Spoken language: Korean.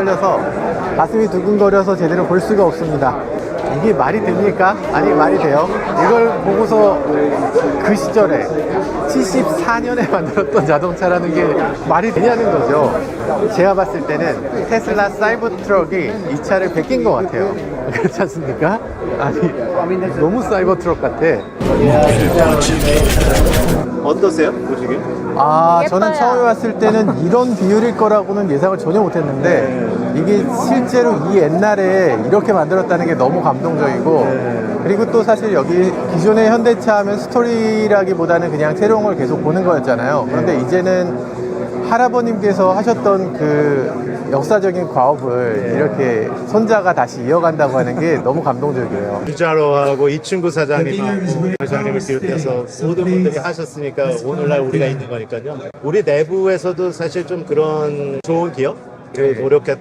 떨려서 가슴이 두근거려서 제대로 볼 수가 없습니다. 이게 말이 됩니까? 아니 말이 돼요. 이걸 보고서 그 시절에 74년에 만들었던 자동차라는 게 말이 되냐는 거죠. 제가 봤을 때는 테슬라 사이버 트럭이 이 차를 베낀 것 같아요. 그렇지 않습니까? 아니 너무 사이버 트럭 같아. 어떠세요? 보시기에? 아, 저는 예뻐요. 처음에 왔을 때는 이런 비율일 거라고는 예상을 전혀 못 했는데 이게 실제로 이 옛날에 이렇게 만들었다는 게 너무 감동적이고 그리고 또 사실 여기 기존의 현대차 하면 스토리라기보다는 그냥 새로운 걸 계속 보는 거였잖아요. 그런데 이제는 할아버님께서 하셨던 그 역사적인 과업을 이렇게 손자가 다시 이어간다고 하는 게 너무 감동적이에요. 유자로하고 이춘구 사장님하고 회장님을 비롯해서 모든 분들이 하셨으니까 오늘날 우리가 있는 거니까요. 우리 내부에서도 사실 좀 그런 좋은 기업, 그 노력했던